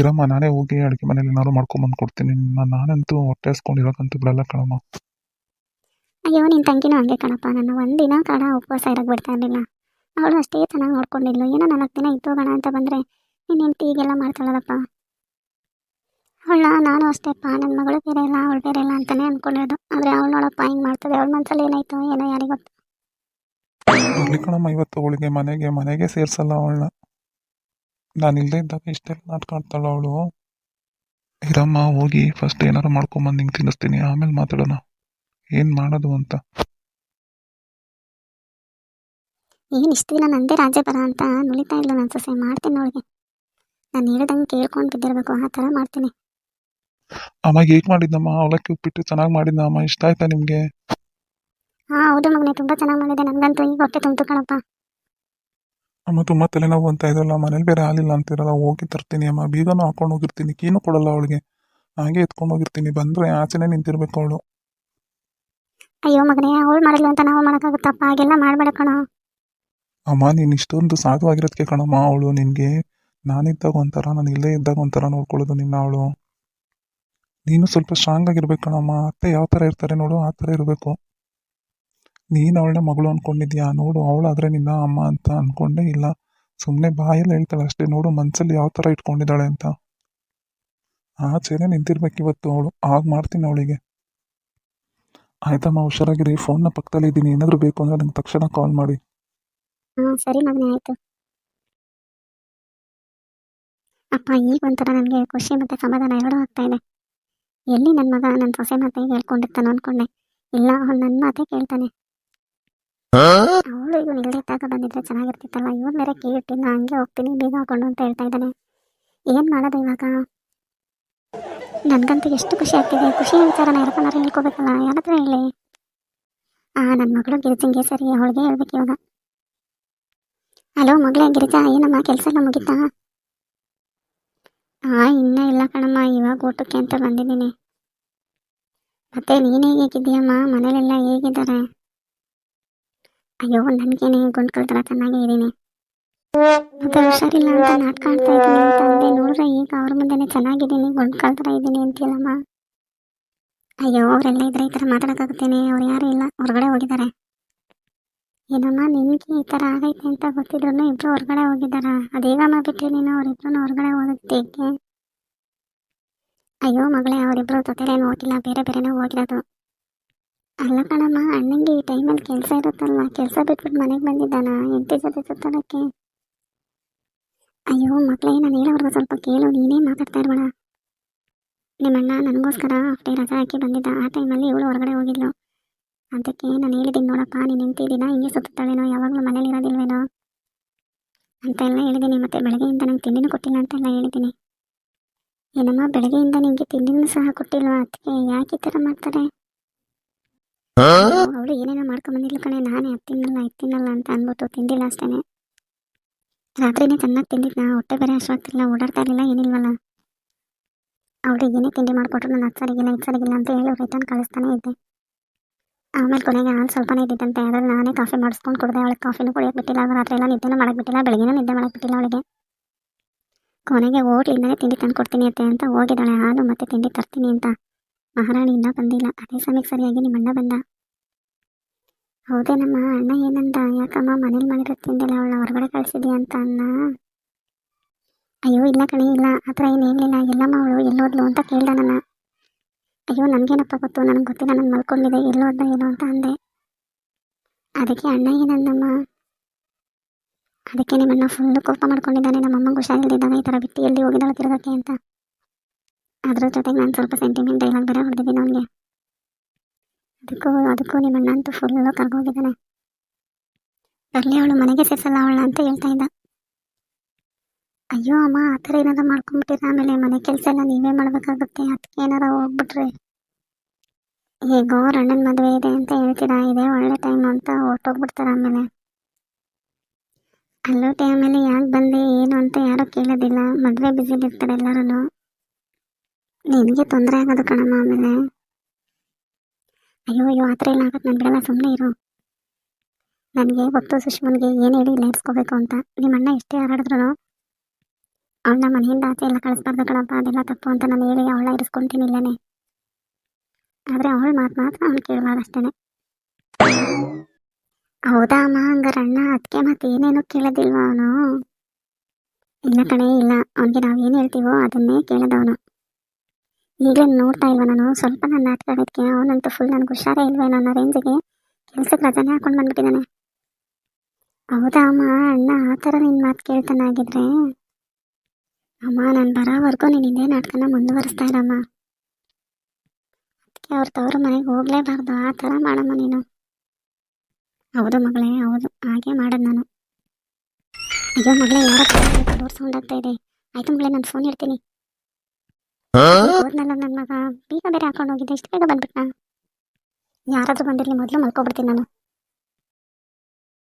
ಇರಮ್ಮ ನಾನೇ ಹೋಗಿ ಅಡುಗೆ ಮನೇಲಿ ಏನಾದ್ರು ಮಾಡ್ಕೊಂಬಂದು ಕೊಡ್ತೀನಿ. ನಾನಂತೂ ಹೊಟ್ಟೆ ಹಸ್ಕೊಂಡಿರೋಕ್ಕಂತೂ ಬಿಡಲ್ಲ ಕಣಮ್ಮ. ಅಯ್ಯೋ ನಿನ್ ತಂಗಿನೂ ಹಂಗೆ ಕಣಪ್ಪ. ನನ್ನ ಒಂದಿನ ಕಣ ಉಪವಾಸ ಇರಕ್ ಬಿಡ್ತಾ ಇರಲಿಲ್ಲ. ಅವಳು ಅಷ್ಟೇ ಚೆನ್ನಾಗಿ ನೋಡ್ಕೊಂಡಿಲ್ಲ ಏನೋ ನಾಲ್ಕು ದಿನ ಇತ್ತು ಹೋಗೋಣ ಅಂತ ಬಂದ್ರೆ ನಿನ್ನ ಹೆಂಡತಿ ಹೀಗೆಲ್ಲ ಮಾಡ್ತಾಳದಪ್ಪ ಅವಳ ನಾನು ಅಷ್ಟೇಪ್ಪ ನನ್ನ ಮಗಳು ಬೇರೆ ಇಲ್ಲ ಅವಳು ಬೇರೆ ಇಲ್ಲ ಅಂತಾನೆ ಅಂದ್ಕೊಂಡಿರೋದು ಆದರೆ ಅವಳು ನೋಡಪ್ಪ ಹಿಂಗೆ ಮಾಡ್ತದೆ. ಅವಳ ಮನಸ್ಸಲ್ಲಿ ಏನಾಯ್ತು ಏನೋ ಯಾರಿಗೊತ್ತು ಕಣಮ್ಮ ಇವತ್ತು ಅವಳಿಗೆ ಮನೆಗೆ ಮನೆಗೆ ಸೇರ್ಸಲ್ಲ ಅವಳನ್ನ. ನಾನು ಇಲ್ಲದೆ ಇದ್ದಾಗ ಇಷ್ಟೆಲ್ಲ ಮಾತಾಡ್ತಾಳ ಅವಳು. ಇರಮ್ಮ ಹೋಗಿ ಫಸ್ಟ್ ಏನಾರು ಮಾಡ್ಕೊಂಬಂದು ಹಿಂಗೆ ತಿನ್ನಿಸ್ತೀನಿ ಆಮೇಲೆ ಮಾತಾಡೋಣ. ಏನು ಮಾಡೋದು ಅಂತ. ಏನು ಇಷ್ಟು ದಿನ ನಂದೇ ರಾಜ್ಯ ಬರ ಅಂತ ನುಳಿತಾ ಇಲ್ಲ ನನ್ನ ಸೊಸೆ ಮಾಡ್ತೀನಿ ಅವಳಿಗೆ. ನಾನು ಹೇಳ್ದಂಗೆ ಕೇಳ್ಕೊಂಡು ಬಿದ್ದಿರಬೇಕು ಆ ಥರ ಮಾಡ್ತೀನಿ. ಅಮ್ಮ ಹೇಗೆ ಮಾಡಿದ್ದಮ್ಮ ಅವಲಕ್ಕಿ ಉಪ್ಪಿಟ್ಟು ಚೆನ್ನಾಗಿ ಮಾಡಿದ್ನಮ್ಮ ಇಷ್ಟ ಆಯ್ತಾ ನಿಮಗೆ? ಹಾಂ ಹೌದು ಮಗನೇ ತುಂಬ ಚೆನ್ನಾಗಿ ಮಾಡಿದೆ ನನಗಂತೂ ಈಗ ಹೊಟ್ಟೆ ತುಂಬಿತು ಕಣಪ್ಪ. ಅಮ್ಮ ತುಂಬ ತಲೆನೋವು ಅಂತ ಇದಲ್ಲ ಮನೇಲಿ ಬೇರೆ ಹಾಲಿಲ್ಲ ಅಂತಿರಲ್ಲ ಹೋಗಿ ತರ್ತೀನಿ ಅಮ್ಮ. ಬೀಗನೂ ಹಾಕೊಂಡು ಹೋಗಿರ್ತೀನಿ ಕೀನು ಕೊಡಲ್ಲ ಅವಳಿಗೆ. ಹಾಗೆ ಎತ್ಕೊಂಡು ಹೋಗಿರ್ತೀನಿ ಬಂದ್ರೆ ಆಚೆನೇ ನಿಂತಿರ್ಬೇಕು ಅವಳು. ಅಯ್ಯೋ ಮಗನೇ ಅವಳು ಮಾಡಲ್ಲ ಅಂತ ನಾವು ಮಾಡೋಕ್ಕಾಗುತ್ತಪ್ಪ ಹಾಗೆಲ್ಲ ಮಾಡಬೇಡ ಕಣೋ. ಅಮ್ಮ ನೀನು ಇಷ್ಟೊಂದು ಸಾಧುವಾಗಿರೋದಕ್ಕೆ ಕಣಮ್ಮ ಅವಳು ನಿನಗೆ ನಾನಿದ್ದಾಗ ಒಂಥರ ನಾನು ಇಲ್ಲೇ ಇದ್ದಾಗ ಒಂಥರ ನೋಡ್ಕೊಳ್ಳೋದು ನಿನ್ನ ಅವಳು. ನೀನು ಸ್ವಲ್ಪ ಸ್ಟ್ರಾಂಗ್ ಆಗಿರ್ಬೇಕು ಕಣಮ್ಮ ಅತ್ತೆ ಯಾವ ಥರ ಇರ್ತಾರೆ ನೋಡು ಆ ಥರ ಇರಬೇಕು. ನೀನು ಅವಳನ್ನ ಮಗಳು ಅಂದ್ಕೊಂಡಿದ್ಯಾ ನೋಡು ಅವಳಾದರೆ ನಿನ್ನ ಅಮ್ಮ ಅಂತ ಅಂದ್ಕೊಂಡೇ ಇಲ್ಲ. ಸುಮ್ಮನೆ ಬಾಯಲ್ಲಿ ಹೇಳ್ತಾಳೆ ಅಷ್ಟೇ, ನೋಡು ಮನಸ್ಸಲ್ಲಿ ಯಾವ ಥರ ಇಟ್ಕೊಂಡಿದ್ದಾಳೆ ಅಂತ. ಆಚೆನೆ ನಿಂತಿರ್ಬೇಕು ಇವತ್ತು ಅವಳು, ಆಗ ಮಾಡ್ತೀನಿ ಅವಳಿಗೆ. ಆಯ್ತಮ್ಮ, ಹುಷಾರಾಗಿರಿ ಫೋನ್ನ ಪಕ್ಕದಲ್ಲಿ ಇದ್ದೀನಿ, ಏನಾದರೂ ಬೇಕು ಅಂದರೆ ನಂಗೆ ತಕ್ಷಣ ಕಾಲ್ ಮಾಡಿ. ಸರಿ ಮಗನೇ, ಆಯಿತು. ಅಪ್ಪ, ಈಗ ಒಂಥರ ನನಗೆ ಖುಷಿ ಮತ್ತು ಸಮಾಧಾನ ಎರಡೂ ಆಗ್ತಾ ಇದೆ. ಎಲ್ಲಿ ನನ್ನ ಮಗ ನನ್ನ ಸೊಸೆ ಮಾತೆ ಹೇಳ್ಕೊಂಡಿರ್ತಾನೆ ಅಂದ್ಕೊಂಡೆ ಇಲ್ಲ ನನ್ನ ಮಾತೇ ಕೇಳ್ತಾನೆ. ಅವಳು ಇವನು ಇಲ್ಲದಿದ್ದಾಗ ಬಂದಿದ್ರೆ ಚೆನ್ನಾಗಿರ್ತಿತ್ತಲ್ಲ ಇವನು ಬೇರೆ ನಾ ಹಂಗೆ ಹೋಗ್ತೀನಿ, ಬೇಗ ಹಾಕೊಂಡು ಅಂತ ಹೇಳ್ತಾ ಇದ್ದಾನೆ. ಏನು ಮಾಡೋದು ಇವಾಗ? ನನಗಂತೂ ಎಷ್ಟು ಖುಷಿ ಆಗ್ತಿದೆ. ಖುಷಿ ವಿಚಾರನ ಯಾರಪ್ಪನಾರು ಹೇಳ್ಕೊಬೇಕಲ್ಲ, ಯಾರ ಹೇಳಿ? ಆ ನನ್ನ ಮಗಳು ಗಿರಿಜಂಗೆ ಸರಿ, ಅವಳಿಗೆ ಹೇಳ್ಬೇಕು ಇವಾಗ. ಹಲೋ, ಮಗಳೇ, ಗಿರಿಜಾ, ಏನಮ್ಮ ಕೆಲಸ ಎಲ್ಲ ಮುಗಿತಾ? ಹಾಂ ಇನ್ನೂ ಇಲ್ಲ ಕಣಮ್ಮ, ಇವಾಗ ಊಟಕ್ಕೆ ಅಂತ ಬಂದಿದ್ದೀನಿ. ಮತ್ತೆ ನೀನು ಹೇಗಿದ್ದೀಯಮ್ಮ? ಮನೇಲೆಲ್ಲ ಹೇಗಿದ್ದಾರೆ? ಅಯ್ಯೋ ನನಗೇನೆ ಗುಂಡ್ಕಲ್ ಥರ ಚೆನ್ನಾಗೇ ಇದ್ದೀನಿ ಮತ್ತೆ ಹುಷಾರಿಲ್ಲ ಅಂತ ನಾಟಕ ಆಡ್ತಾ ಇದ್ದೀನಿ ಅಂತ ಅಂದೆ. ನೋಡ್ರೆ, ಈಗ ಅವ್ರ ಮುಂದೆನೆ ಚೆನ್ನಾಗಿದ್ದೀನಿ, ಗುಂಡ್ಕಲ್ ಥರ ಇದ್ದೀನಿ ಅಂತೀಲಮ್ಮ ಅಯ್ಯೋ, ಅವರೆಲ್ಲ ಇದ್ರೆ ಈ ತರ ಮಾತಾಡೋಕ್ಕಾಗುತ್ತೇನೆ? ಅವ್ರು ಯಾರು ಇಲ್ಲ, ಹೊರಗಡೆ ಹೋಗಿದ್ದಾರೆ. ಏನಮ್ಮ, ನಿಮಗೆ ಈ ತರ ಆಗೈತೆ ಅಂತ ಗೊತ್ತಿದ್ರು ಇಬ್ರು ಹೊರಗಡೆ ಹೋಗಿದ್ದಾರ? ಅದೇಗಮ್ಮ ಬಿಟ್ಟು ನೀನು? ಅವರಿಬ್ರು ಹೊರಗಡೆ ಹೋಗೋದಕ್ಕೆ ಅಯ್ಯೋ, ಮಗಳೇ, ಅವರಿಬ್ರು ಜೊತೆಲೇನು ಹೋಗಿಲ್ಲ, ಬೇರೆ ಬೇರೆನೇ ಹೋಗಿರೋದು. ಅಲ್ಲ ಕಣಮ್ಮ, ಅಣ್ಣಂಗೆ ಈ ಟೈಮಲ್ಲಿ ಕೆಲಸ ಇರುತ್ತಲ್ವ? ಕೆಲಸ ಬಿಟ್ಬಿಟ್ಟು ಮನೆಗೆ ಬಂದಿದ್ದಾನ ಎಂಟು ಜೊತೆ ಸುತ್ತಾಡೋಕ್ಕೆ ಅಯ್ಯೋ ಮಕ್ಕಳೇ ನಾನು ಹೇಳೋರ್ಗು ಸ್ವಲ್ಪ ಕೇಳು, ನೀನೇ ಮಾತಾಡ್ತಾ ಇರ್ಬೇಡ. ನಿಮ್ಮಣ್ಣ ನನಗೋಸ್ಕರ ಅಷ್ಟೇ ರಜಾ ಹಾಕಿ ಬಂದಿದ್ದ, ಆ ಟೈಮಲ್ಲಿ ಇವಳು ಹೊರಗಡೆ ಹೋಗಿದ್ಲು. ಅದಕ್ಕೆ ನಾನು ಹೇಳಿದ್ದೀನಿ ನೋಡಪ್ಪ, ನೀನು ನಿಂತಿದ್ದೀನ? ಹಿಂಗೆ ಸುತ್ತಾಳೇನೋ ಯಾವಾಗಲೂ ಮನೇಲಿ ಇರೋದಿಲ್ವೇನೋ? ಅಂತ ಎಲ್ಲ ಹೇಳಿದ್ದೀನಿ ಮತ್ತೆ ಬೆಳಗ್ಗೆಯಿಂದ ನಂಗೆ ತಿಂಡಿನೂ ಕೊಟ್ಟಿಲ್ಲ ಅಂತೆಲ್ಲ ಹೇಳಿದ್ದೀನಿ ಏನಮ್ಮ, ಬೆಳಗ್ಗೆಯಿಂದ ನಿಮಗೆ ತಿಂಡಿನೂ ಸಹ ಕೊಟ್ಟಿಲ್ವಾ? ಅದಕ್ಕೆ ಯಾಕೆ ಈ ಥರ ಮಾಡ್ತಾರೆ? ಅವಳು ಏನೇನೋ ಮಾಡ್ಕೊಂಡ್ಬಂದಿಲ್ಲ ಕಣೆ. ನಾನೇ ಅತ್ತಿನಲ್ಲ ತಿನ್ನಲ್ಲ ಅಂತ ಅನ್ಬಿಟ್ಟು ತಿಂದಿಲ್ಲ ಅಷ್ಟೇನೆ. ರಾತ್ರಿನೇ ಚೆನ್ನಾಗಿ ತಿಂದಿದ್ನ. ಹೊಟ್ಟೆ ಬೇರೆ ಅಷ್ಟೊತ್ತಿಲ್ಲ ಓಡಾಡ್ತಾ ಇರಲಿಲ್ಲ, ಏನಿಲ್ವಲ್ಲ. ಅವಳು ಏನೇ ತಿಂಡಿ ಮಾಡಿಕೊಟ್ರು, ನಾನು ಅದು ಸರಿಗಿಲ್ಲ ಅಂತ ಹೇಳಿ ರಿಟರ್ನ್ ಕಳಿಸ್ತಾನೆ ಇದ್ದೆ. ಆಮೇಲೆ ಕೊನೆಗೆ ಹಾಲು ಸ್ವಲ್ಪನೇ ಇದ್ದಿದ್ದಂತೆ. ಅದ್ರಲ್ಲಿ ನಾನೇ ಕಾಫಿ ಮಾಡಿಸ್ಕೊಂಡು ಕೊಡ್ದೆ. ಅವಳಿಗೆ ಕಾಫಿನೂ ಕುಡಿಯೋಕೆ ಬಿಟ್ಟಿಲ್ಲ ರಾತ್ರಿ ಎಲ್ಲ ನಿದ್ದೆನೂ ಮಾಡಕ್ಕೆ ಬಿಟ್ಟಿಲ್ಲ, ಬೆಳಗ್ಗೆನೂ ನಿದ್ದೆ ಮಾಡಕ್ಕೆ ಬಿಟ್ಟಿಲ್ಲ ಅವಳಿಗೆ. ಕೊನೆಗೆ ಹೋಟ್ಲಿಂದನೇ ತಿಂಡಿ ತಂದು ಕೊಡ್ತೀನಿ ಅತ್ತೆ ಅಂತ ಹೋಗಿದ್ದಾಳೆ. ಹಾಲು ಮತ್ತೆ ತಿಂಡಿ ತರ್ತೀನಿ ಅಂತ. ಮಹಾರಾಣಿ ಇನ್ನೂ ಬಂದಿಲ್ಲ. ಅದೇ ಸಮಯಕ್ಕೆ ಸರಿಯಾಗಿ ನಿಮ್ಮ ಅಣ್ಣ ಬಂದ. ಹೌದೇನಮ್ಮ ಅಣ್ಣ ಏನಂದ? ಯಾಕಮ್ಮ ಮನೇಲಿ ಮಾಡಿರೋ ತಿಂದಿಲ್ಲ ಅವಳ ಹೊರಗಡೆ ಕಳಿಸಿದ್ಯಾ ಅಂತ ಅಣ್ಣ? ಅಯ್ಯೋ, ಇಲ್ಲ ಕಣೆ, ಇಲ್ಲ. ಆ ಥರ ಏನು ಏನಿಲ್ಲ. ಎಲ್ಲಮ್ಮ ಅವಳು ಎಲ್ಲೋದ್ಲು ಅಂತ ಕೇಳ್ದ ನನ್ನ. ಅಯ್ಯೋ, ನನಗೇನಪ್ಪ ಗೊತ್ತು? ನನಗೆ ಗೊತ್ತಿಲ್ಲ ನಾನು ಮಲ್ಕೊಂಡಿದ್ದೆ ಅದ ಏನೋ ಅಂತ ಅಂದೆ. ಅದಕ್ಕೆ ಅಣ್ಣ ಏನಂದಮ್ಮ? ಅದಕ್ಕೆ ನಿಮ್ಮಣ್ಣ ಫುಲ್ಲು ಕೋಪ ಮಾಡ್ಕೊಂಡಿದ್ದಾನೆ. ನಮ್ಮಮ್ಮಂಗೆ ಹುಷಾರಿಲ್ದಿದ್ದಾಗ ಈ ಥರ ಬಿಟ್ಟು ಎಲ್ಲಿ ಹೋಗಿದ್ದಾಳೆ ತಿರುಗಕ್ಕೆ ಅಂತ. ಅದ್ರ ಜೊತೆಗೆ ನಾನು ಸ್ವಲ್ಪ ಸೆಂಟಿಮೆಂಟ್ ಡೈಲಾಗ್ ಬೇರೆ ಹೊಡೆದಿದ್ದೀನಿ ಅವನಿಗೆ. ಅದಕ್ಕೂ ಅದಕ್ಕೂ ನಿಮ್ಮಣ್ಣ ಅಂತೂ ಫುಲ್ಲು ಕರ್ಗೋಗಿದ್ದಾನೆ ಬರಲಿ ಅವಳು, ಮನೆಗೆ ಸೇರಿಸಲ್ಲ ಅವಳ ಅಂತ ಹೇಳ್ತಾ ಇದ್ದ. ಅಯ್ಯೋ ಅಮ್ಮ, ಆ ಥರ ಏನಾರ ಮಾಡ್ಕೊಂಬಿಟ್ಟಿರ? ಆಮೇಲೆ ಮನೆ ಕೆಲಸ ಎಲ್ಲ ನೀವೇ ಮಾಡಬೇಕಾಗುತ್ತೆ. ಅದಕ್ಕೆ ಏನಾರ ಹೋಗ್ಬಿಟ್ರಿ. ಹೇಗೋ ಅಣ್ಣನ ಮದುವೆ ಇದೆ ಅಂತ ಹೇಳ್ತೀರಾ? ಇದೆ ಒಳ್ಳೆ ಟೈಮ್ ಅಂತ ಹೊರ್ಟೋಗ್ಬಿಡ್ತಾರೆ ಆಮೇಲೆ. ಅಲ್ಲೋಟೆ ಆಮೇಲೆ ಯಾಕೆ ಬಂದೆ, ಏನು ಅಂತ ಯಾರೂ ಕೇಳೋದಿಲ್ಲ. ಮದುವೆ ಬ್ಯುಸಿಲಿರ್ತಾರೆ ಎಲ್ಲರೂ ನಿನಗೆ ತೊಂದರೆ ಆಗೋದು ಕಣಮ್ಮ ಆಮೇಲೆ. ಅಯ್ಯೋ ಅಯ್ಯೋ, ಆ ಥರ ಎಲ್ಲ ಆಗತ್ತೆ? ನಾನು ಬಿಡಲ್ಲ ಸುಮ್ಮನೆ ಇರು. ನನಗೆ ಗೊತ್ತು ಸುಷ್ಮನ್ಗೆ ಏನು ಹೇಳಿ ಲೇರ್ಸ್ಕೋಬೇಕು ಅಂತ. ನಿಮ್ಮ ಅಣ್ಣ ಎಷ್ಟೇ ಹಾರಾಡಿದ್ರು ಅವಳನ್ನ ಮನೆಯಿಂದ ಆಚೆ ಎಲ್ಲ ಕಳಿಸ್ಬಾರ್ದು ಕಣಪ್ಪ, ಅದೆಲ್ಲ ತಪ್ಪು ಅಂತ ನಾನು ಹೇಳಿ ಅವಳ ಇರಿಸ್ಕೊಂತೀನಿ ಇಲ್ಲನೇ. ಆದರೆ ಅವಳು ಮಾತು ಮಾತ್ರ ಅವ್ನು ಕೇಳಬಾರ್ದು ಅಷ್ಟೇ ಹೌದಾ ಅಮ್ಮ, ಹಂಗಾರೆ ಅಣ್ಣ ಅದಕ್ಕೆ ಮತ್ತೆ ಏನೇನು ಕೇಳೋದಿಲ್ವಾ ಅವನು? ಇಲ್ಲ ಕಣೆ, ಇಲ್ಲ. ಅವನಿಗೆ ನಾವು ಏನು ಹೇಳ್ತೀವೋ ಅದನ್ನೇ ಕೇಳೋದವನು ಈಗಲೇ ನೋಡ್ತಾ ಇಲ್ವ ನಾನು? ಸ್ವಲ್ಪ ನಾನು ನಾಟಕ ಆಡೋದಕ್ಕೆ ಅವನಂತೂ ಫುಲ್ ನನಗೆ ಹುಷಾರೇ ಇಲ್ವೇ ಅನ್ನೋ ರೇಂಜಿಗೆ ಕೆಲ್ಸಕ್ಕೆ ರಜಾನೇ ಹಾಕೊಂಡು ಬಂದ್ಬಿಟ್ಟಿದ್ದಾನೆ ಹೌದಾ ಅಮ್ಮ? ಅಣ್ಣ ಆ ಥರ ನಿನ್ನ ಮಾತು ಕೇಳ್ತಾನಾಗಿದ್ರೆ ಅಮ್ಮ, ನಾನು ಬರೋವರೆಗೂ ನೀನು ಇದೇ ನಾಟಕನ ಮುಂದುವರಿಸ್ತಾ ಇರಮ್ಮ. ಅದಕ್ಕೆ ಅವ್ರ ತವರು ಮನೆಗೆ ಹೋಗ್ಲೇಬಾರ್ದು. ಆ ಥರ ಮಾಡಮ್ಮ ನೀನು. ಹೌದು ಮಗಳೇ, ಹೌದು. ಹಾಗೆ ಮಾಡೋದು ನಾನು. ಅಯ್ಯೋ ಮಗಳೇ, ಯಾರೋ ಸೌಂಡ್ ಆಗ್ತಾ ಇದೆ. ಆಯ್ತು ಮಗಳೇ, ನಾನು ಫೋನ್ ಇಡ್ತೀನಿ. ನನ್ನ ಮಗ. ಬೀಗ ಬೇರೆ ಹಾಕೊಂಡು ಹೋಗಿದ್ದೆ. ಇಷ್ಟು ಬೇಗ ಬಂದ್ಬಿಟ್ನಾ? ಯಾರಾದ್ರೂ ಬಂದಿರಲಿ ಮೊದಲು ಮಲ್ಕೊಬಿಡ್ತೀನಿ ನಾನು.